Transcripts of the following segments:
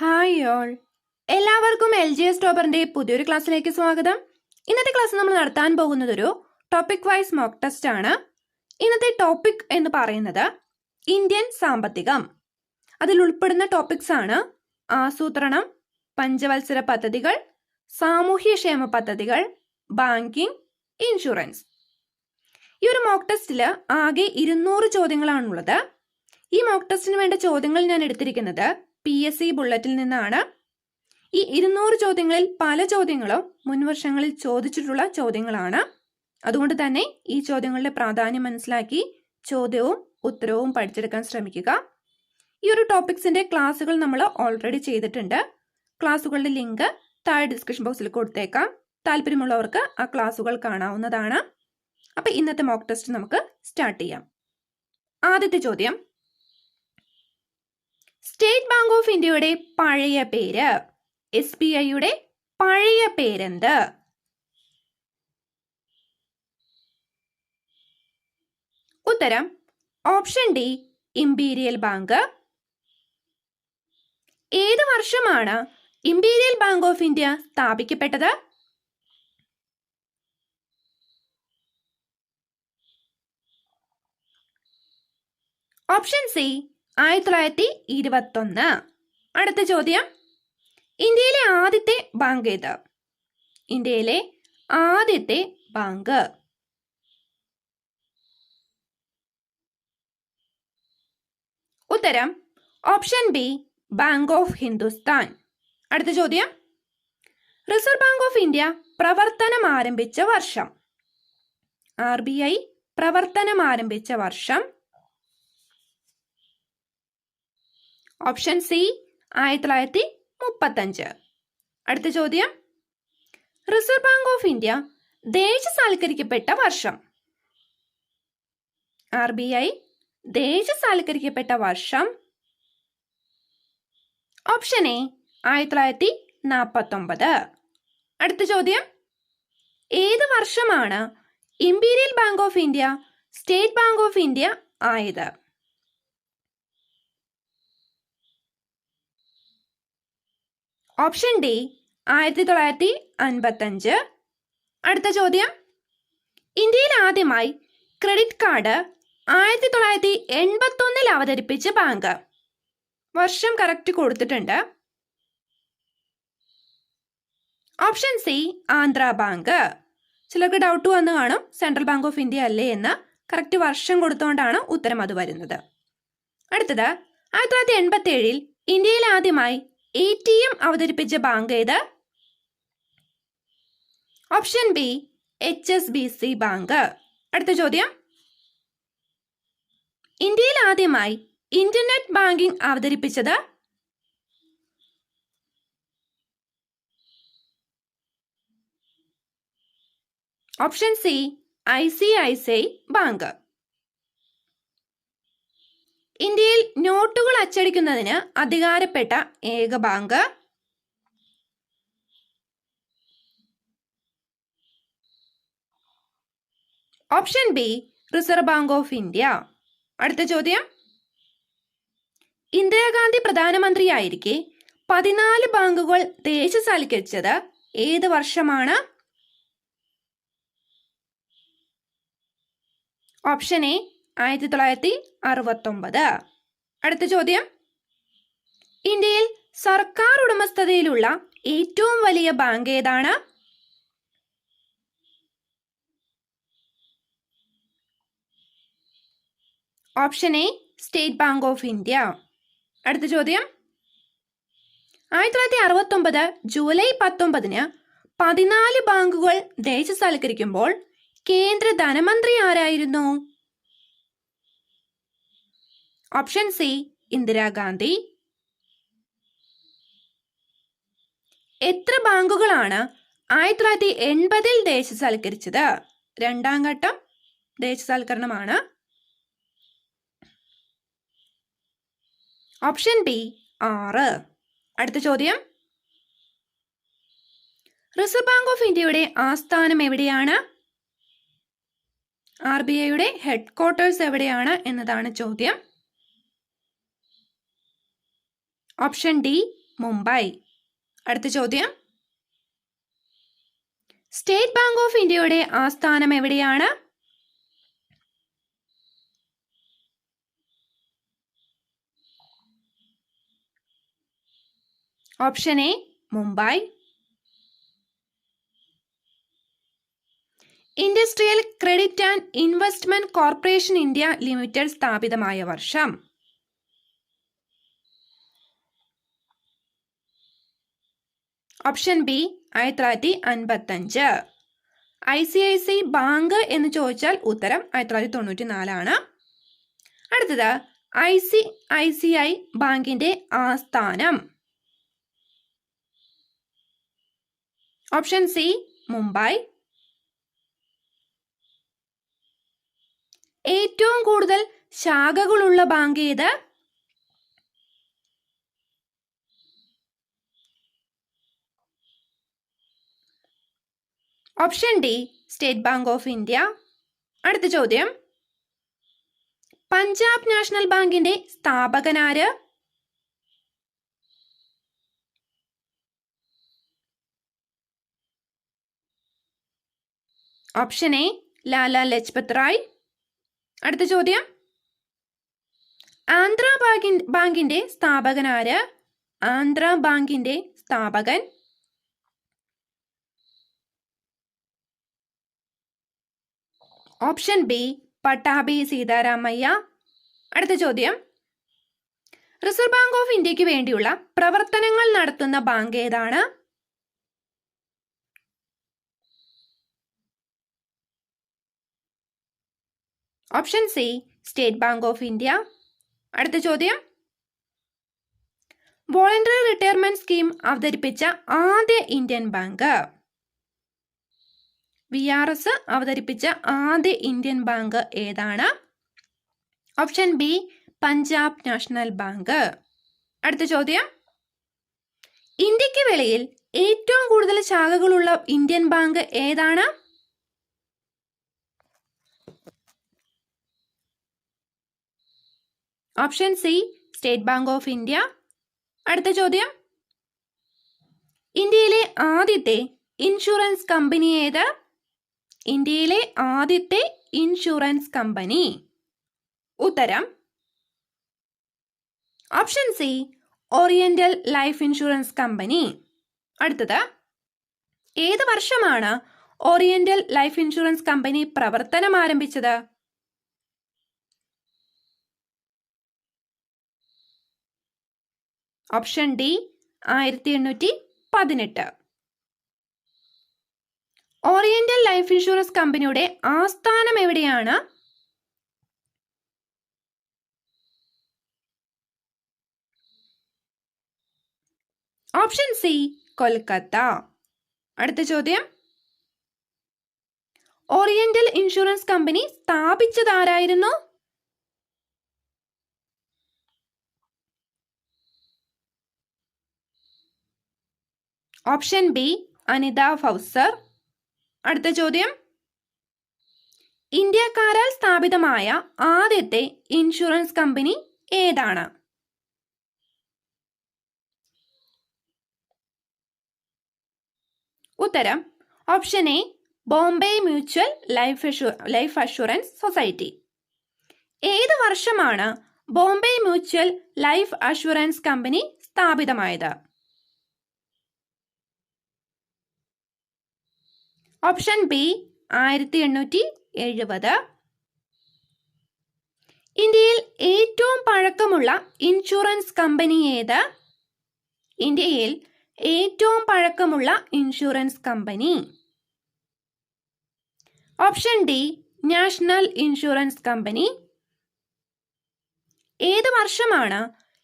Hi all എല്ലാവർക്കും L G S ടോപ്പറിന്റെ പുതിയൊരു ക്ലാസ്സിലേക്ക് സ്വാഗതം. ഇന്നത്തെ ക്ലാസ് നമ്മൾ നടത്താൻ പോകുന്നത് ഒരു ടോപ്പിക് വൈസ് മോക്ക് ടെസ്റ്റ് ആണ്. ഇന്നത്തെ ടോപ്പിക് എന്ന് പറയുന്നത് ഇന്ത്യൻ സാമ്പത്തികം. അതിൽ ഉൾപ്പെടുന്ന ടോപ്പിക്സ് ആണ് ആസൂത്രണം പഞ്ചവത്സര പദ്ധതികൾ സാമൂഹ്യക്ഷേമ പദ്ധതികൾ ബാങ്കിംഗ് ഇൻഷുറൻസ് ഈ ഒരു മോക്ക് ടെസ്റ്റിൽ ആകെ ഇരുന്നൂറ് ചോദ്യങ്ങളാണുള്ളത്. ഈ മോക്ക് ടെസ്റ്റിന് വേണ്ട ചോദ്യങ്ങൾ ഞാൻ എടുത്തിരിക്കുന്നത് പി എസ് സി ബുള്ളറ്റിൽ നിന്നാണ്. ഈ ഇരുന്നൂറ് ചോദ്യങ്ങളിൽ പല ചോദ്യങ്ങളും മുൻവർഷങ്ങളിൽ ചോദിച്ചിട്ടുള്ള ചോദ്യങ്ങളാണ്. അതുകൊണ്ട് തന്നെ ഈ ചോദ്യങ്ങളുടെ പ്രാധാന്യം മനസ്സിലാക്കി ചോദ്യവും ഉത്തരവും പഠിച്ചെടുക്കാൻ ശ്രമിക്കുക. ഈ ഒരു ടോപ്പിക്സിന്റെ ക്ലാസ്സുകൾ നമ്മൾ ഓൾറെഡി ചെയ്തിട്ടുണ്ട്. ക്ലാസ്സുകളുടെ ലിങ്ക് താഴെ ഡിസ്ക്രിപ്ഷൻ ബോക്സിൽ കൊടുത്തേക്കാം. താല്പര്യമുള്ളവർക്ക് ആ ക്ലാസ്സുകൾ കാണാവുന്നതാണ്. അപ്പൊ ഇന്നത്തെ മോക്ക് ടെസ്റ്റ് നമുക്ക് സ്റ്റാർട്ട് ചെയ്യാം. ആദ്യത്തെ ചോദ്യം. സ്റ്റേറ്റ് ബാങ്ക് ഓഫ് ഇന്ത്യയുടെ പഴയ പേര്. എസ് ബി ഐയുടെ പഴയ പേരെന്ത്? ഉത്തരം ഓപ്ഷൻ ഡി ഇംപീരിയൽ ബാങ്ക് ഏത് വർഷമാണ് ഇംപീരിയൽ ബാങ്ക് ഓഫ് ഇന്ത്യ സ്ഥാപിക്കപ്പെട്ടത്? ഓപ്ഷൻ സി ആയിരത്തി തൊള്ളായിരത്തി ഇരുപത്തൊന്ന് അടുത്ത ചോദ്യം. ഇന്ത്യയിലെ ആദ്യത്തെ ബാങ്ക് ഏത്? ഇന്ത്യയിലെ ആദ്യത്തെ ബാങ്ക്. ഉത്തരം. Option B bank of Hindustan. അടുത്ത ചോദ്യം. റിസർവ് ബാങ്ക് ഓഫ് ഇന്ത്യ പ്രവർത്തനം ആരംഭിച്ച വർഷം. ആർ ബി ഐ പ്രവർത്തനം ആരംഭിച്ച വർഷം ഓപ്ഷൻ സി ആയിരത്തി തൊള്ളായിരത്തി മുപ്പത്തഞ്ച് അടുത്ത ചോദ്യം. റിസർവ് ബാങ്ക് ഓഫ് ഇന്ത്യ ദേശസാൽക്കരിക്കപ്പെട്ട വർഷം. ആർ ബി ഐ ദേശസാൽക്കരിക്കപ്പെട്ട വർഷം. ഓപ്ഷൻ എ ആയിരത്തി തൊള്ളായിരത്തി നാൽപ്പത്തൊമ്പത് അടുത്ത ചോദ്യം. ഏത് വർഷമാണ് imperial bank of India state bank of India ആയത്? ഓപ്ഷൻ ഡി ആയിരത്തി തൊള്ളായിരത്തി അൻപത്തഞ്ച് അടുത്ത ചോദ്യം. ഇന്ത്യയിൽ ആദ്യമായി ക്രെഡിറ്റ് കാർഡ് ആയിരത്തി തൊള്ളായിരത്തി എൺപത്തൊന്നിൽ അവതരിപ്പിച്ച ബാങ്ക്. വർഷം കറക്റ്റ് കൊടുത്തിട്ടുണ്ട്. Option C Andhra bank. ചിലർക്ക് ഡൗട്ട് വന്ന് കാണും. സെൻട്രൽ ബാങ്ക് ഓഫ് ഇന്ത്യ അല്ലേ എന്ന്. കറക്റ്റ് വർഷം കൊടുത്തുകൊണ്ടാണ് ഉത്തരം അത് വരുന്നത്. അടുത്തത് ആയിരത്തി തൊള്ളായിരത്തി എൺപത്തി ഏഴിൽ ഇന്ത്യയിൽ ആദ്യമായി എ ടി എം അവതരിപ്പിച്ച ബാങ്ക് ഏത്? Option B H S B C bank അടുത്ത ചോദ്യം. ഇന്ത്യയിൽ ആദ്യമായി ഇന്റർനെറ്റ് ബാങ്കിംഗ് അവതരിപ്പിച്ചത്? Option C I C I C bank ഇന്ത്യയിൽ നോട്ടുകൾ അച്ചടിക്കുന്നതിന് അധികാരപ്പെട്ട ഏക bank. Option B reserve bank of India. അടുത്ത ചോദ്യം. ഇന്ദിരാഗാന്ധി പ്രധാനമന്ത്രിയായിരിക്കെ പതിനാല് ബാങ്കുകൾ ദേശസാൽക്കരിച്ചത് ഏത് വർഷമാണ്? ഓപ്ഷൻ എ ആയിരത്തി തൊള്ളായിരത്തി അറുപത്തൊമ്പത് അടുത്ത ചോദ്യം. ഇന്ത്യയിൽ സർക്കാർ ഉടമസ്ഥതയിലുള്ള ഏറ്റവും വലിയ ബാങ്ക് ഏതാണ്? Option A state bank of India. അടുത്ത ചോദ്യം. ആയിരത്തി തൊള്ളായിരത്തി അറുപത്തൊമ്പത് ജൂലൈ പത്തൊമ്പതിന് പതിനാല് ബാങ്കുകൾ ദേശസാൽക്കരിക്കുമ്പോൾ കേന്ദ്ര ധനമന്ത്രി ആരായിരുന്നു? ഓപ്ഷൻ സി ഇന്ദിരാഗാന്ധി എത്ര ബാങ്കുകളാണ് ആയിരത്തി തൊള്ളായിരത്തി എൺപതിൽ ദേശസാൽക്കരിച്ചത്? രണ്ടാം ഘട്ടം ദേശസാൽക്കരണമാണ്. ഓപ്ഷൻ ബി ആറ്. അടുത്ത ചോദ്യം. റിസർവ് ബാങ്ക് ഓഫ് ഇന്ത്യയുടെ ആസ്ഥാനം എവിടെയാണ്? ആർ ബി ഐയുടെ ഹെഡ് ക്വാർട്ടേഴ്സ് എവിടെയാണ് എന്നതാണ് ചോദ്യം. ഓപ്ഷൻ ഡി മുംബൈ അടുത്ത ചോദ്യം. സ്റ്റേറ്റ് ബാങ്ക് ഓഫ് ഇന്ത്യയുടെ ആസ്ഥാനം എവിടെയാണ്? Option A Mumbai industrial credit and investment corporation India limited സ്ഥാപിതമായ വർഷം. ഓപ്ഷൻ ബി ആയിരത്തി തൊള്ളായിരത്തി അൻപത്തഞ്ച് I C I C bank എന്ന് ചോദിച്ചാൽ ഉത്തരം ആയിരത്തി തൊള്ളായിരത്തി തൊണ്ണൂറ്റി നാലാണ് അടുത്തത് I C I C I ബാങ്കിന്റെ ആസ്ഥാനം. Option C Mumbai. ഏറ്റവും കൂടുതൽ ശാഖകളുള്ള ബാങ്ക് ഏത്? Option D state bank of India അടുത്ത ചോദ്യം. പഞ്ചാബ് നാഷണൽ ബാങ്കിന്റെ സ്ഥാപകനാര് ഓപ്ഷൻ എ ലാല ലജ്പത് റായ് അടുത്ത ചോദ്യം. ആന്ധ്രാ ബാങ്കിൻ ബാങ്കിന്റെ സ്ഥാപകനാര് ആന്ധ്രാ ബാങ്കിന്റെ സ്ഥാപകൻ ഓപ്ഷൻ ബി പട്ടാഭി സീതാരാമയ്യ. അടുത്ത ചോദ്യം. റിസർവ് ബാങ്ക് ഓഫ് ഇന്ത്യയ്ക്ക് വേണ്ടിയുള്ള പ്രവർത്തനങ്ങൾ നടത്തുന്ന ബാങ്ക് ഏതാണ്? Option C state bank of India അടുത്ത ചോദ്യം. വോളണ്ടറി റിട്ടയർമെന്റ് സ്കീം അവതരിപ്പിച്ച ആദ്യ Indian bank V R S അവതരിപ്പിച്ച ആദ്യ ഇന്ത്യൻ ബാങ്ക് ഏതാണ്? Option B Punjab national bank. അടുത്ത ചോദ്യം. ഇന്ത്യയ്ക്ക് വെളിയിൽ ഏറ്റവും കൂടുതൽ ശാഖകളുള്ള ഇന്ത്യൻ ബാങ്ക് ഏതാണ്? Option C state bank of India. അടുത്ത ചോദ്യം. ഇന്ത്യയിലെ ആദ്യത്തെ ഇൻഷുറൻസ് കമ്പനി ഏത്? ഇന്ത്യയിലെ ആദ്യത്തെ ഇൻഷുറൻസ് കമ്പനി. ഉത്തരം option C oriental life insurance company. അടുത്തത് ഏത് വർഷമാണ് ഓറിയന്റൽ ലൈഫ് ഇൻഷുറൻസ് കമ്പനി പ്രവർത്തനം ആരംഭിച്ചത്? ഓപ്ഷൻ ഡി ആയിരത്തി എണ്ണൂറ്റി പതിനെട്ട്. ഓറിയന്റൽ ലൈഫ് ഇൻഷുറൻസ് കമ്പനിയുടെ ആസ്ഥാനം എവിടെയാണ്? Option C Kolkata. അടുത്ത ചോദ്യം. ഓറിയന്റൽ ഇൻഷുറൻസ് കമ്പനി സ്ഥാപിച്ചത് ആരായിരുന്നു ഓപ്ഷൻ ബി അനിത ഫൗസർ. അടുത്ത ചോദ്യം. ഇന്ത്യക്കാരാൽ സ്ഥാപിതമായ ആദ്യത്തെ ഇൻഷുറൻസ് കമ്പനി ഏതാണ്? ഉത്തരം option A Bombay mutual life life assurance society. ഏത് വർഷമാണ് Bombay mutual life assurance company സ്ഥാപിതമായത്? ഓപ്ഷൻ ബി ആയിരത്തി എണ്ണൂറ്റി എഴുപത് ഇന്ത്യയിൽ ഏറ്റവും പഴക്കമുള്ള ഇൻഷുറൻസ് കമ്പനി ഏത്? ഇന്ത്യയിൽ ഏറ്റവും പഴക്കമുള്ള insurance company. Option D national insurance company. ഏത് വർഷമാണ്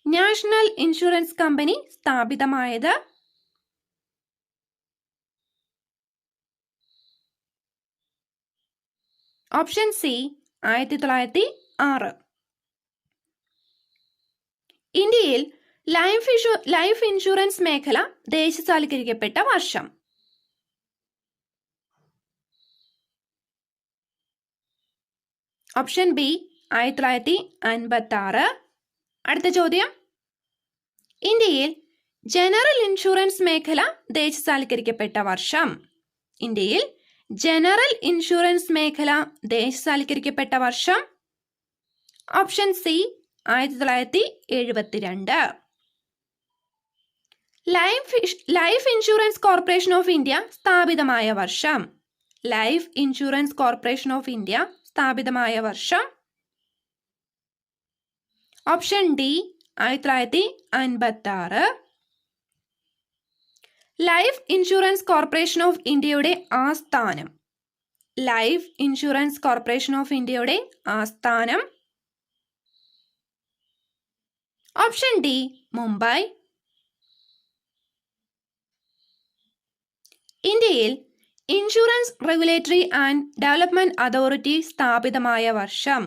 നാഷണൽ ഇൻഷുറൻസ് കമ്പനി സ്ഥാപിതമായത്? ഓപ്ഷൻ സി ആയിരത്തി തൊള്ളായിരത്തി ആറ് ഇന്ത്യയിൽ ലൈഫ് ഇൻഷു ലൈഫ് ഇൻഷുറൻസ് മേഖല ദേശസാൽക്കരിക്കപ്പെട്ട വർഷം. ഓപ്ഷൻ ബി ആയിരത്തി തൊള്ളായിരത്തി അൻപത്തി ആറ് അടുത്ത ചോദ്യം. ഇന്ത്യയിൽ ജനറൽ ഇൻഷുറൻസ് മേഖല ദേശസാൽക്കരിക്കപ്പെട്ട വർഷം. ഇന്ത്യയിൽ ജനറൽ ഇൻഷുറൻസ് മേഖല ദേശസാൽക്കരിക്കപ്പെട്ട വർഷം. ഓപ്ഷൻ സി ആയിരത്തി തൊള്ളായിരത്തി എഴുപത്തിരണ്ട് life life insurance corporation of India സ്ഥാപിതമായ വർഷം. Life insurance corporation of India സ്ഥാപിതമായ വർഷം. ഓപ്ഷൻ ഡി ആയിരത്തി തൊള്ളായിരത്തി അൻപത്തി ആറ് ലൈഫ് ഇൻഷുറൻസ് കോർപ്പറേഷൻ ഓഫ് ഇന്ത്യയുടെ ആസ്ഥാനം. ലൈഫ് ഇൻഷുറൻസ് കോർപ്പറേഷൻ ഓഫ് ഇന്ത്യയുടെ ആസ്ഥാനം. ഓപ്ഷൻ ഡി മുംബൈ ഇന്ത്യയിൽ insurance regulatory and development authority സ്ഥാപിതമായ വർഷം.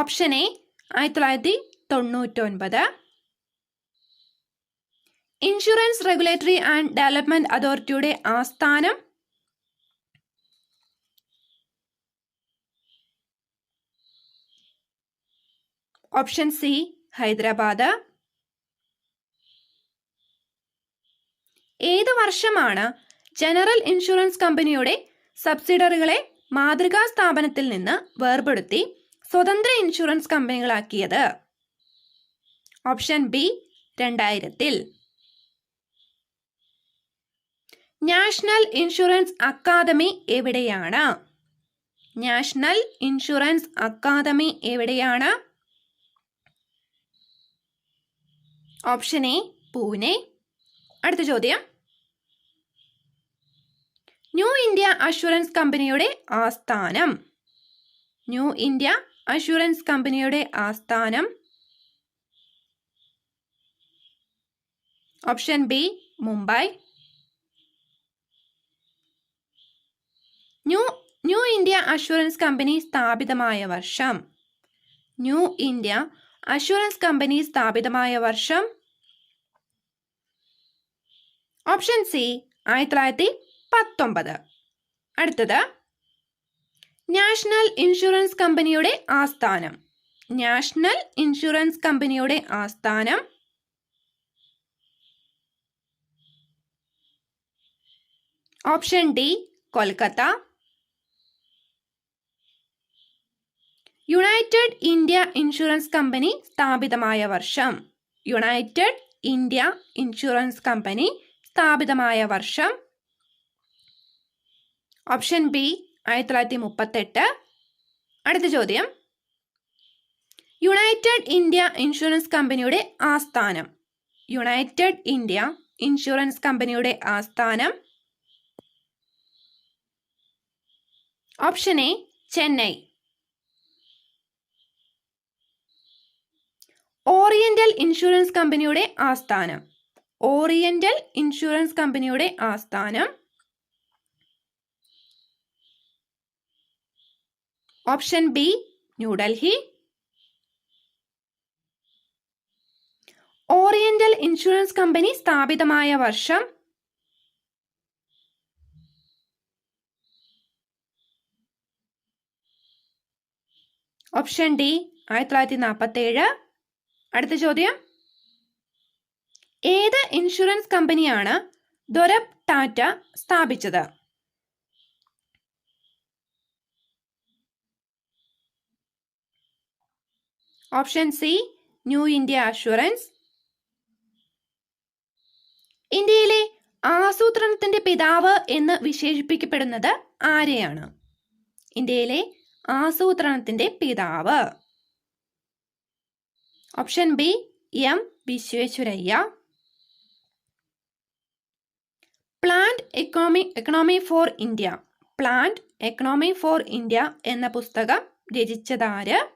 ഓപ്ഷൻ എ ആയിരത്തി തൊള്ളായിരത്തി തൊണ്ണൂറ്റൊൻപത്. ഇൻഷുറൻസ് റെഗുലേറ്ററി ആൻഡ് ഡെവലപ്മെന്റ് അതോറിറ്റിയുടെ ആസ്ഥാനം. Option C Hyderabad. ഏത് വർഷമാണ് ജനറൽ ഇൻഷുറൻസ് കമ്പനിയുടെ സബ്സിഡറികളെ മാതൃകാ സ്ഥാപനത്തിൽ നിന്ന് വേർപെടുത്തി സ്വതന്ത്ര ഇൻഷുറൻസ് കമ്പനികളാക്കിയത്? ഓപ്ഷൻ ബി രണ്ടായിരത്തിൽ. നാഷണൽ ഇൻഷുറൻസ് അക്കാദമി എവിടെയാണ്? നാഷണൽ ഇൻഷുറൻസ് അക്കാദമി എവിടെയാണ്? Option A Pune. അടുത്ത ചോദ്യം. ന്യൂ ഇന്ത്യ അഷുറൻസ് കമ്പനിയുടെ ആസ്ഥാനം. ന്യൂ ഇന്ത്യ അഷുറൻസ് കമ്പനിയുടെ ആസ്ഥാനം. Option B Mumbai new new India assurance company സ്ഥാപിതമായ വർഷം. ന്യൂ ഇന്ത്യ അഷുറൻസ് കമ്പനി സ്ഥാപിതമായ വർഷം. ഓപ്ഷൻ സി ആയിരത്തി തൊള്ളായിരത്തി പത്തൊമ്പത്. അടുത്തത് നാഷണൽ ഇൻഷുറൻസ് കമ്പനിയുടെ ആസ്ഥാനം. നാഷണൽ ഇൻഷുറൻസ് കമ്പനിയുടെ ആസ്ഥാനം. Option D Kolkata united India insurance company സ്ഥാപിതമായ വർഷം. യുണൈറ്റഡ് ഇന്ത്യ ഇൻഷുറൻസ് കമ്പനി സ്ഥാപിതമായ വർഷം. ഓപ്ഷൻ ബി ആയിരത്തി തൊള്ളായിരത്തി മുപ്പത്തെട്ട് അടുത്ത ചോദ്യം. യുണൈറ്റഡ് ഇന്ത്യ ഇൻഷുറൻസ് കമ്പനിയുടെ ആസ്ഥാനം. യുണൈറ്റഡ് ഇന്ത്യ ഇൻഷുറൻസ് കമ്പനിയുടെ ആസ്ഥാനം option A Chennai oriental insurance കമ്പനിയുടെ ആസ്ഥാനം. ഓറിയന്റൽ ഇൻഷുറൻസ് കമ്പനിയുടെ ആസ്ഥാനം. Option B New Delhi oriental insurance company സ്ഥാപിതമായ വർഷം ഓപ്ഷൻ ഡി ആയിരത്തി തൊള്ളായിരത്തി നാൽപ്പത്തി ഏഴ് അടുത്ത ചോദ്യം. ഏത് ഇൻഷുറൻസ് കമ്പനിയാണ് ദൊരബ് ടാറ്റ സ്ഥാപിച്ചത്? Option C new India assurance ഇന്ത്യയിലെ ആസൂത്രണത്തിന്റെ പിതാവ് എന്ന് വിശേഷിപ്പിക്കപ്പെടുന്നത് ആരെയാണ്? ഇന്ത്യയിലെ ആസൂത്രണത്തിന്റെ പിതാവ്. Option B M Visvesvaraya. Planned economy economy for India planned economy for India എന്ന പുസ്തകം രചിച്ചതാര്?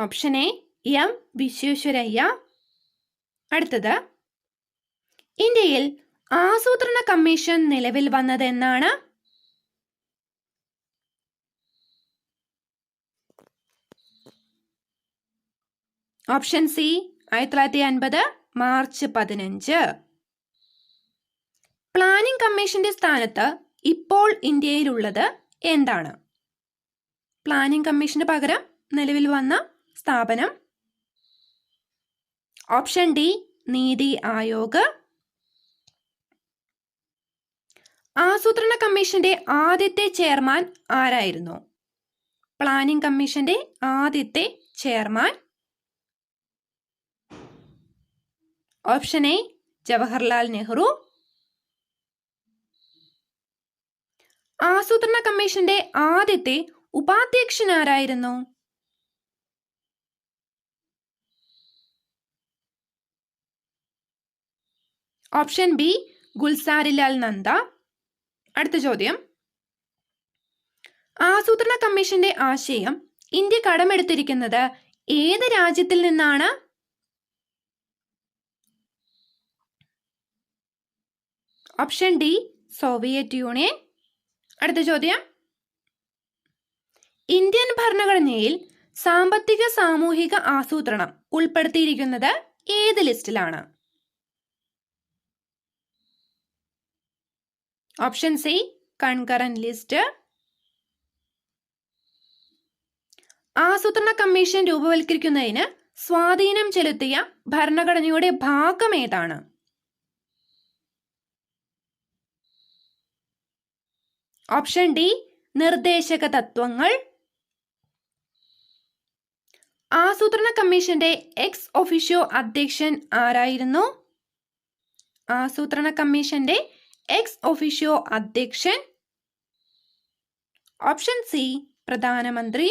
Option A M Visvesvaraya. അടുത്തത് ഇന്ത്യയിൽ ആസൂത്രണ കമ്മീഷൻ നിലവിൽ വന്നത് എന്നാണ് ഓപ്ഷൻ സി ആയിരത്തി തൊള്ളായിരത്തി അൻപത് മാർച്ച് പതിനഞ്ച്. പ്ലാനിംഗ് കമ്മീഷന്റെ സ്ഥാനത്ത് ഇപ്പോൾ ഇന്ത്യയിലുള്ളത് എന്താണ്? പ്ലാനിംഗ് കമ്മീഷന് പകരം നിലവിൽ വന്ന സ്ഥാപനം? Option D NITI Aayog. ആസൂത്രണ കമ്മീഷന്റെ ആദ്യത്തെ ചെയർമാൻ ആരായിരുന്നു? പ്ലാനിംഗ് കമ്മീഷന്റെ ആദ്യത്തെ chairman option A Jawaharlal Nehru. ആസൂത്രണ കമ്മീഷന്റെ ആദ്യത്തെ ഉപാധ്യക്ഷൻ ആരായിരുന്നു? Option B Gulzarilal Nanda. അടുത്ത ചോദ്യം. ആസൂത്രണ കമ്മീഷന്റെ ആശയം ഇന്ത്യ കടമെടുത്തിരിക്കുന്നത് ഏത് രാജ്യത്തിൽ നിന്നാണ്? Option D Soviet union. അടുത്ത ചോദ്യം. ഇന്ത്യൻ ഭരണഘടനയിൽ സാമ്പത്തിക സാമൂഹിക ആസൂത്രണം ഉൾപ്പെടുത്തിയിരിക്കുന്നത് ഏത് ലിസ്റ്റിലാണ്? ഓപ്ഷൻ സി കൺകറൻ ലിസ്റ്റ് ആസൂത്രണ കമ്മീഷൻ രൂപവൽക്കരിക്കുന്നതിന് സ്വാധീനം ചെലുത്തിയ ഭരണഘടനയുടെ ഭാഗം ഏതാണ്? ഓപ്ഷൻ ഡി നിർദ്ദേശക തത്വങ്ങൾ. ആസൂത്രണ കമ്മീഷന്റെ എക്സ് ഒഫീഷ്യോ അധ്യക്ഷൻ ആരായിരുന്നു? ആസൂത്രണ കമ്മീഷന്റെ എക്സ് ഒഫീഷ്യോ അധ്യക്ഷൻ ഓപ്ഷൻ സി പ്രധാനമന്ത്രി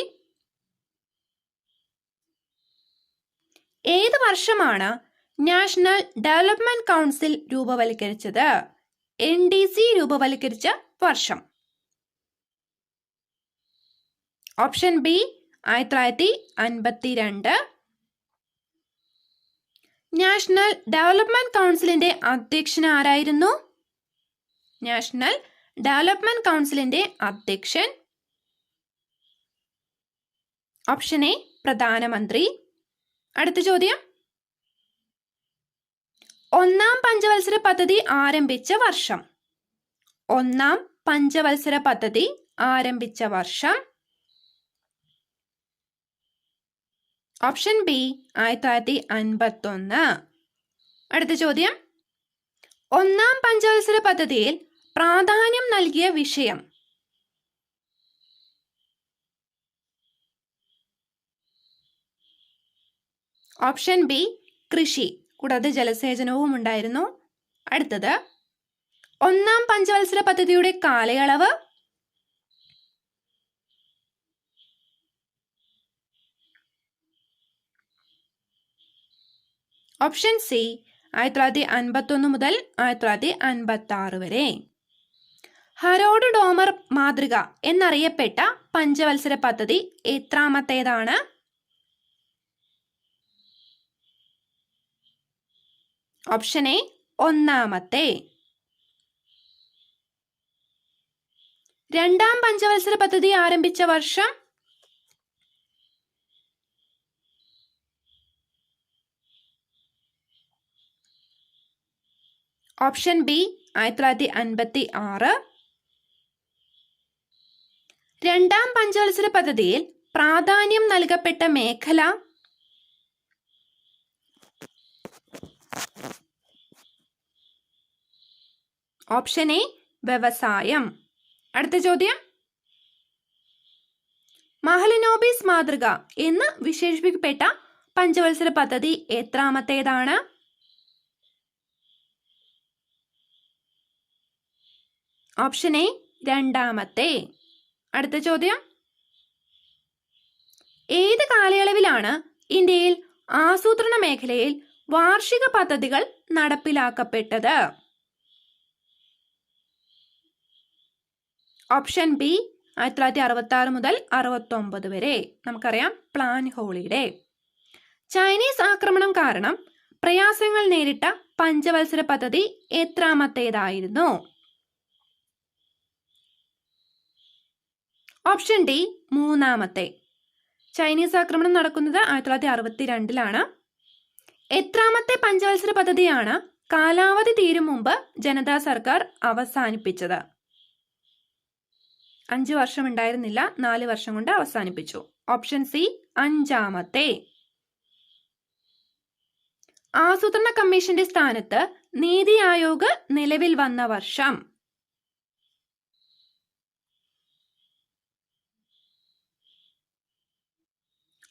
ഏത് വർഷമാണ് നാഷണൽ ഡെവലപ്മെന്റ് കൗൺസിൽ രൂപവൽക്കരിച്ചത്? എൻ ഡി സി രൂപവൽക്കരിച്ച വർഷം. ഓപ്ഷൻ ബി ആയിരത്തി തൊള്ളായിരത്തി അൻപത്തിരണ്ട് നാഷണൽ ഡെവലപ്മെന്റ് കൗൺസിലിന്റെ അധ്യക്ഷൻ ആരായിരുന്നു? നാഷണൽ ഡെവലപ്മെന്റ് കൗൺസിലിന്റെ അധ്യക്ഷൻ. ഓപ്ഷൻ എ പ്രധാനമന്ത്രി. അടുത്ത ചോദ്യം. ഒന്നാം പഞ്ചവത്സര പദ്ധതി ആരംഭിച്ച വർഷം. ഒന്നാം പഞ്ചവത്സര പദ്ധതി ആരംഭിച്ച വർഷം. ഓപ്ഷൻ ബി ആയിരത്തി തൊള്ളായിരത്തി അൻപത്തൊന്ന്. അടുത്ത ചോദ്യം. ഒന്നാം പഞ്ചവത്സര പദ്ധതിയിൽ പ്രാധാന്യം നൽകിയ വിഷയം. ഓപ്ഷൻ ബി കൃഷി. കൂടാതെ ജലസേചനവും ഉണ്ടായിരുന്നു. അടുത്തത് ഒന്നാം പഞ്ചവത്സര പദ്ധതിയുടെ കാലയളവ്. ഓപ്ഷൻ സി ആയിരത്തി തൊള്ളായിരത്തി അൻപത്തൊന്ന് മുതൽ ആയിരത്തി തൊള്ളായിരത്തി അൻപത്തി ആറ് വരെ. ഹരോഡ് ഡോമർ മാതൃക എന്നറിയപ്പെട്ട പഞ്ചവത്സര പദ്ധതി എത്രാമത്തേതാണ്? ഓപ്ഷൻ എ ഒന്നാമത്തെ. രണ്ടാം പഞ്ചവത്സര പദ്ധതി ആരംഭിച്ച വർഷം ഓപ്ഷൻ ബി ആയിരത്തി തൊള്ളായിരത്തി അൻപത്തി ആറ് രണ്ടാം പഞ്ചവത്സര പദ്ധതിയിൽ പ്രാധാന്യം നൽകപ്പെട്ട മേഖല? ഓപ്ഷൻ എ വ്യവസായം. അടുത്ത ചോദ്യം. മഹലനോബിസ് മാതൃക എന്ന് വിശേഷിപ്പിക്കപ്പെട്ട പഞ്ചവത്സര പദ്ധതി എത്രാമത്തേതാണ്? ഓപ്ഷൻ എ രണ്ടാമത്തെ. അടുത്ത ചോദ്യം. ഏത് കാലയളവിലാണ് ഇന്ത്യയിൽ ആസൂത്രണ മേഖലയിൽ വാർഷിക പദ്ധതികൾ നടപ്പിലാക്കപ്പെട്ടത്? ഓപ്ഷൻ ബി ആയിരത്തി തൊള്ളായിരത്തി അറുപത്തി ആറ് മുതൽ അറുപത്തൊമ്പത് വരെ. നമുക്കറിയാം പ്ലാൻ ഹോളിഡേ. ചൈനീസ് ആക്രമണം കാരണം പ്രയാസങ്ങൾ നേരിട്ട പഞ്ചവത്സര പദ്ധതി എത്രാമത്തേതായിരുന്നു? ഓപ്ഷൻ ഡി മൂന്നാമത്തെ. ചൈനീസ് ആക്രമണം നടക്കുന്നത് ആയിരത്തി തൊള്ളായിരത്തി അറുപത്തി രണ്ടിലാണ് എത്രാമത്തെ പഞ്ചവത്സര പദ്ധതിയാണ് കാലാവധി തീരും മുമ്പ് ജനതാ സർക്കാർ അവസാനിപ്പിച്ചത്. അഞ്ചു വർഷം ഉണ്ടായിരുന്നില്ല നാല് വർഷം കൊണ്ട് അവസാനിപ്പിച്ചു. ഓപ്ഷൻ സി അഞ്ചാമത്തെ. ആസൂത്രണ കമ്മീഷന്റെ സ്ഥാനത്ത് നീതി ആയോഗ് നിലവിൽ വന്ന വർഷം.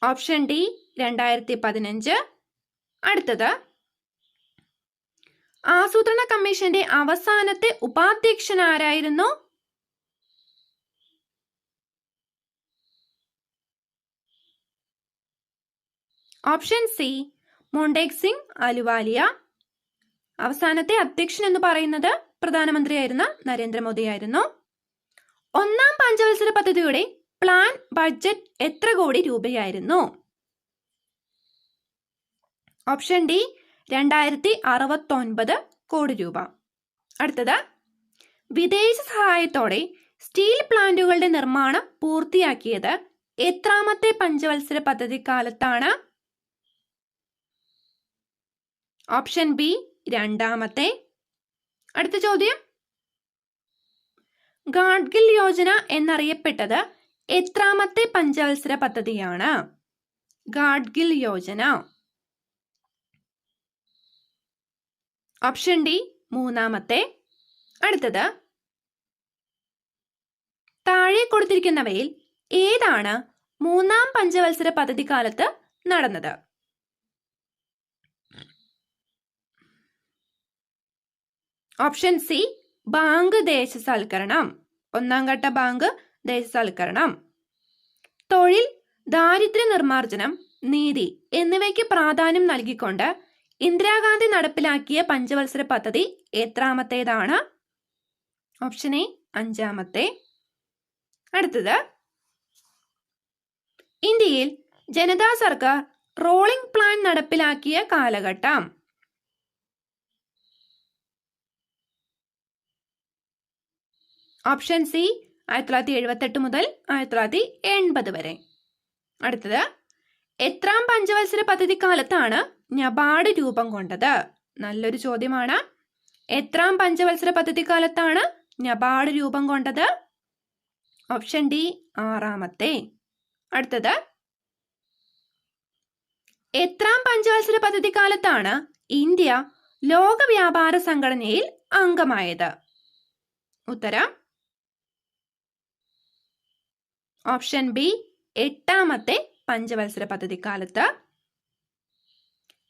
ഓപ്ഷൻ ഡി രണ്ടായിരത്തി പതിനഞ്ച് അടുത്തത്. ആസൂത്രണ കമ്മീഷന്റെ അവസാനത്തെ ഉപാധ്യക്ഷൻ ആരായിരുന്നു? Option C Montek Singh Ahluwalia. അവസാനത്തെ അധ്യക്ഷൻ എന്ന് പറയുന്നത് പ്രധാനമന്ത്രിയായിരുന്ന നരേന്ദ്രമോദിയായിരുന്നു. ഒന്നാം പഞ്ചവത്സര പദ്ധതിയുടെ പ്ലാൻ ബഡ്ജറ്റ് എത്ര കോടി രൂപയായിരുന്നു? ഓപ്ഷൻ ഡി രണ്ടായിരത്തി അറുപത്തൊൻപത് കോടി രൂപ. അടുത്തത് വിദേശ സഹായത്തോടെ സ്റ്റീൽ പ്ലാന്റുകളുടെ നിർമ്മാണം പൂർത്തിയാക്കിയത് എത്രാമത്തെ പഞ്ചവത്സര പദ്ധതി കാലത്താണ് ഓപ്ഷൻ ബി രണ്ടാമത്തെ. അടുത്ത ചോദ്യം. ഗാഡ്ഗിൽ യോജന എന്നറിയപ്പെട്ടത് എത്രാമത്തെ പഞ്ചവത്സര പദ്ധതിയാണ്? ഗാഡ്ഗിൽ യോജന. ഓപ്ഷൻ ഡി മൂന്നാമത്തെ. അടുത്തത്. താഴെ കൊടുത്തിരിക്കുന്നവയിൽ ഏതാണ് മൂന്നാം പഞ്ചവത്സര പദ്ധതി കാലത്ത് നടന്നത്? ഓപ്ഷൻ സി ബാങ്ക് ദേശസൽക്കരണം. ഒന്നാം ഘട്ട ബാങ്ക് ദേശസാൽക്കരണം. തൊഴിൽ ദാരിദ്ര്യ നിർമ്മാർജനം നീതി എന്നിവയ്ക്ക് പ്രാധാന്യം നൽകിക്കൊണ്ട് ഇന്ദിരാഗാന്ധി നടപ്പിലാക്കിയ പഞ്ചവത്സര പദ്ധതി എത്രാമത്തേതാണ്? ഓപ്ഷൻ എ അഞ്ചാമത്തെ. അടുത്തത്. ഇന്ത്യയിൽ ജനതാ സർക്കാർ റോളിംഗ് പ്ലാൻ നടപ്പിലാക്കിയ കാലഘട്ടം. ഓപ്ഷൻ സി ആയിരത്തി തൊള്ളായിരത്തി എഴുപത്തെട്ട് മുതൽ ആയിരത്തി തൊള്ളായിരത്തി എൺപത് വരെ. അടുത്തത് എത്രാം പഞ്ചവത്സര പദ്ധതി കാലത്താണ് നബാർഡ് രൂപം കൊണ്ടത്? നല്ലൊരു ചോദ്യമാണ്. എത്രാം പഞ്ചവത്സര പദ്ധതി കാലത്താണ് നബാർഡ് രൂപം കൊണ്ടത്? ഓപ്ഷൻ ഡി ആറാമത്തെ. അടുത്തത് എത്രാം പഞ്ചവത്സര പദ്ധതി കാലത്താണ് ഇന്ത്യ ലോക വ്യാപാര സംഘടനയിൽ അംഗമായത്? ഉത്തരം ഓപ്ഷൻ ബി എട്ടാമത്തെ പഞ്ചവത്സര പദ്ധതി കാലത്ത്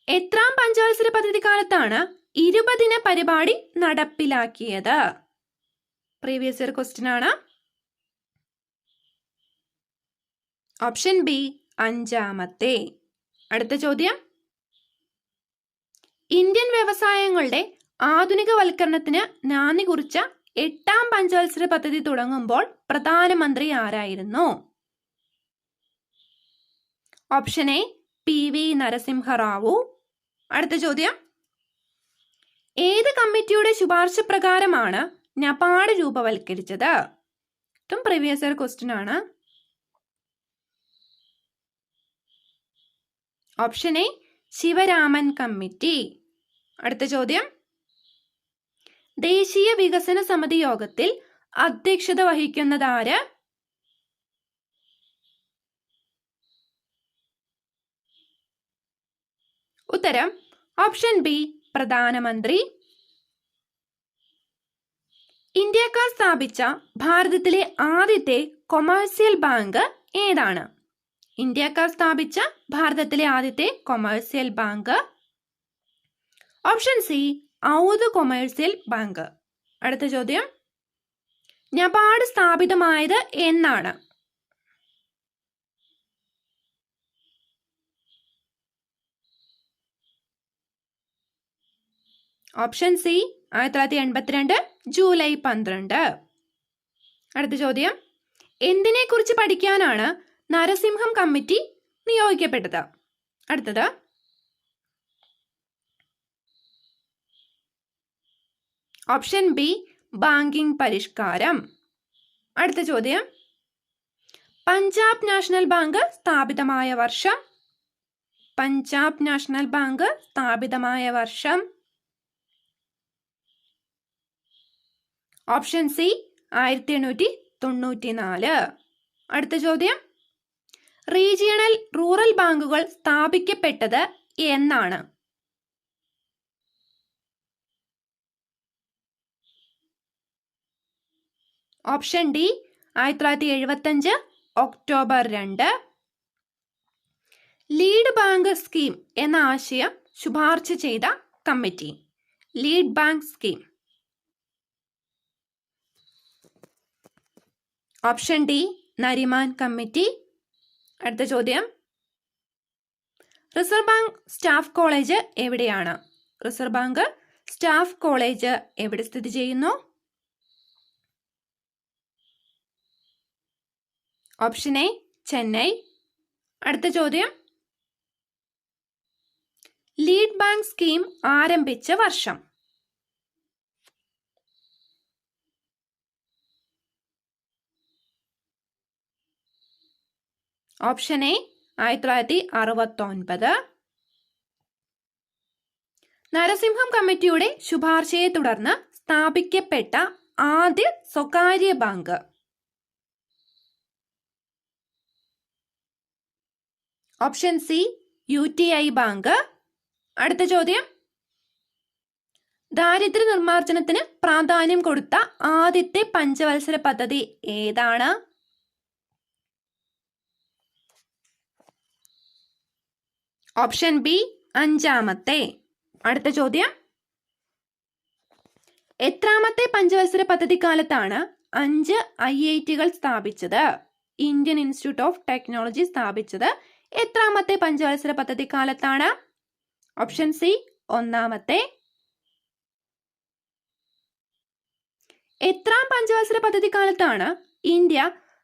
എത്രാം പഞ്ചവത്സര പദ്ധതി കാലത്താണ് ഇരുപതിന പരിപാടി നടപ്പിലാക്കിയത്? പ്രീവിയസ് ഇയർ ക്വസ്റ്റ്യൻ ആണ്. ഓപ്ഷൻ ബി അഞ്ചാമത്തെ. അടുത്ത ചോദ്യം. ഇന്ത്യൻ വ്യവസായങ്ങളുടെ ആധുനികവൽക്കരണത്തിന് നാന്ദി കുറിച്ച എട്ടാം പഞ്ചവത്സര പദ്ധതി തുടങ്ങുമ്പോൾ പ്രധാനമന്ത്രി ആരായിരുന്നു? Option A P V Narasimha Rao. അടുത്ത ചോദ്യം. ഏത് കമ്മിറ്റിയുടെ ശുപാർശ പ്രകാരമാണ് നപാഡ് രൂപവൽക്കരിച്ചത്? ഇതും പ്രീവിയസ് ഇയർ ക്വസ്റ്റ്യൻ ആണ്. Option A Sivaraman committee. അടുത്ത ചോദ്യം. ദേശീയ വികസന സമിതി യോഗത്തിൽ അധ്യക്ഷത വഹിക്കുന്നതാര് ഉത്തരം ഓപ്ഷൻ ബി പ്രധാനമന്ത്രി. ഇന്ത്യക്കാർ സ്ഥാപിച്ച ഭാരതത്തിലെ ആദ്യത്തെ കൊമേഴ്സ്യൽ ബാങ്ക് ഏതാണ്? ഇന്ത്യക്കാർ സ്ഥാപിച്ച ഭാരതത്തിലെ ആദ്യത്തെ commercial bank. Option C Oudh commercial bank അടുത്ത ചോദ്യം. നബാർഡ് സ്ഥാപിതമായത് എന്നാണ്. ഓപ്ഷൻ സി ആയിരത്തി തൊള്ളായിരത്തി എൺപത്തിരണ്ട് ജൂലൈ പന്ത്രണ്ട്. അടുത്ത ചോദ്യം. എന്തിനെക്കുറിച്ച് പഠിക്കാനാണ് നരസിംഹം കമ്മിറ്റി നിയോഗിക്കപ്പെട്ടത്? അടുത്തത്. ഓപ്ഷൻ ബി ബാങ്കിംഗ് പരിഷ്കാരം. അടുത്ത ചോദ്യം. പഞ്ചാബ് നാഷണൽ ബാങ്ക് സ്ഥാപിതമായ വർഷം. പഞ്ചാബ് നാഷണൽ ബാങ്ക് സ്ഥാപിതമായ വർഷം. ഓപ്ഷൻ സി ആയിരത്തി എണ്ണൂറ്റി തൊണ്ണൂറ്റി നാല് അടുത്ത ചോദ്യം. റീജിയണൽ റൂറൽ ബാങ്കുകൾ സ്ഥാപിക്കപ്പെട്ടത് എന്നാണ്. ഓപ്ഷൻ ഡി ആയിരത്തി തൊള്ളായിരത്തി എഴുപത്തഞ്ച് ഒക്ടോബർ രണ്ട്. ലീഡ് ബാങ്ക് സ്കീം എന്ന ആശയം ശുപാർശ ചെയ്ത committee. Lead bank scheme. Option D Nariman committee. അടുത്ത ചോദ്യം. റിസർവ് ബാങ്ക് സ്റ്റാഫ് കോളേജ് എവിടെയാണ്? റിസർവ് ബാങ്ക് സ്റ്റാഫ് കോളേജ് എവിടെ സ്ഥിതി ചെയ്യുന്നു? Option A Chennai. അടുത്ത ചോദ്യം. ലീഡ് ബാങ്ക് സ്കീം ആരംഭിച്ച വർഷം. ഓപ്ഷൻ എ ആയിരത്തി തൊള്ളായിരത്തി അറുപത്തൊൻപത് നരസിംഹം കമ്മിറ്റിയുടെ ശുപാർശയെ തുടർന്ന് സ്ഥാപിക്കപ്പെട്ട ആദ്യ സ്വകാര്യ bank. Option C U T I bank അടുത്ത ചോദ്യം. ദാരിദ്ര്യ നിർമ്മാർജനത്തിന് പ്രാധാന്യം കൊടുത്ത ആദ്യത്തെ പഞ്ചവത്സര പദ്ധതി ഏതാണ്? ഓപ്ഷൻ ബി അഞ്ചാമത്തെ. അടുത്ത ചോദ്യം. എത്രാമത്തെ പഞ്ചവത്സര പദ്ധതി കാലത്താണ് അഞ്ച് ഐ ഐ ടികൾ സ്ഥാപിച്ചത്? ഇന്ത്യൻ ഇൻസ്റ്റിറ്റ്യൂട്ട് ഓഫ് ടെക്നോളജി സ്ഥാപിച്ചത് എത്രാമത്തെ പഞ്ചവത്സര പദ്ധതി കാലത്താണ്? ഓപ്ഷൻ സി ഒന്നാമത്തെ. എത്രാം പഞ്ചവത്സര പദ്ധതി കാലത്താണ് ഇന്ത്യ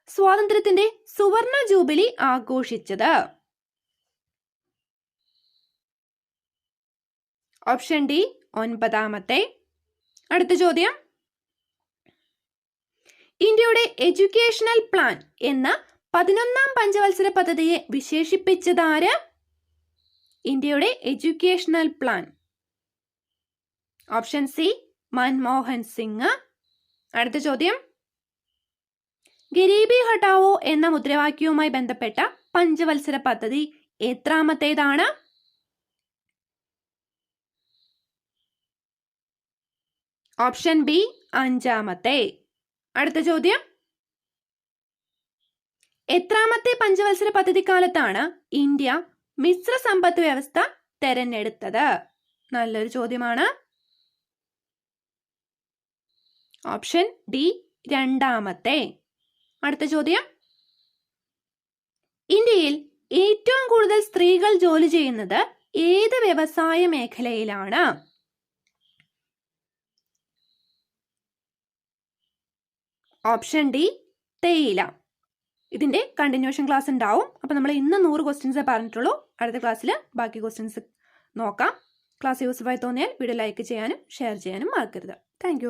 സ്വാതന്ത്ര്യത്തിന്റെ സുവർണ ജൂബിലി ആഘോഷിച്ചത്? ഓപ്ഷൻ ഡി ഒൻപതാമത്തെ. അടുത്ത ചോദ്യം. ഇന്ത്യയുടെ എഡ്യൂക്കേഷണൽ പ്ലാൻ എന്ന പതിനൊന്നാം പഞ്ചവത്സര പദ്ധതിയെ വിശേഷിപ്പിച്ചതാര്? ഇന്ത്യയുടെ educational plan. Option C Manmohan Singh. അടുത്ത ചോദ്യം. ഗരീബി ഹട്ടാവോ എന്ന മുദ്രാവാക്യവുമായി ബന്ധപ്പെട്ട പഞ്ചവത്സര പദ്ധതി എത്രാമത്തേതാണ്? ഓപ്ഷൻ ബി അഞ്ചാമത്തെ. അടുത്ത ചോദ്യം. എത്രാമത്തെ പഞ്ചവത്സര പദ്ധതി കാലത്താണ് ഇന്ത്യ മിശ്ര സമ്പദ് വ്യവസ്ഥ തെരഞ്ഞെടുത്തത്. നല്ലൊരു ചോദ്യമാണ്. ഓപ്ഷൻ ഡി രണ്ടാമത്തെ. അടുത്ത ചോദ്യം. ഇന്ത്യയിൽ ഏറ്റവും കൂടുതൽ സ്ത്രീകൾ ജോലി ചെയ്യുന്നത് ഏത് വ്യവസായ മേഖലയിലാണ്? ഓപ്ഷൻ ഡി തേയില. ഇതിന്റെ കണ്ടിന്യൂഷൻ ക്ലാസ് ഉണ്ടാവും അപ്പോൾ നമ്മൾ ഇന്ന് നൂറ് ക്വസ്റ്റ്യൻസേ പറഞ്ഞിട്ടുള്ളൂ. അടുത്ത ക്ലാസ്സിൽ ബാക്കി ക്വസ്റ്റ്യൻസ് നോക്കാം. ക്ലാസ് യൂസ്ഫായി തോന്നിയാൽ വീഡിയോ ലൈക്ക് ചെയ്യാനും ഷെയർ ചെയ്യാനും മറക്കരുത്. താങ്ക്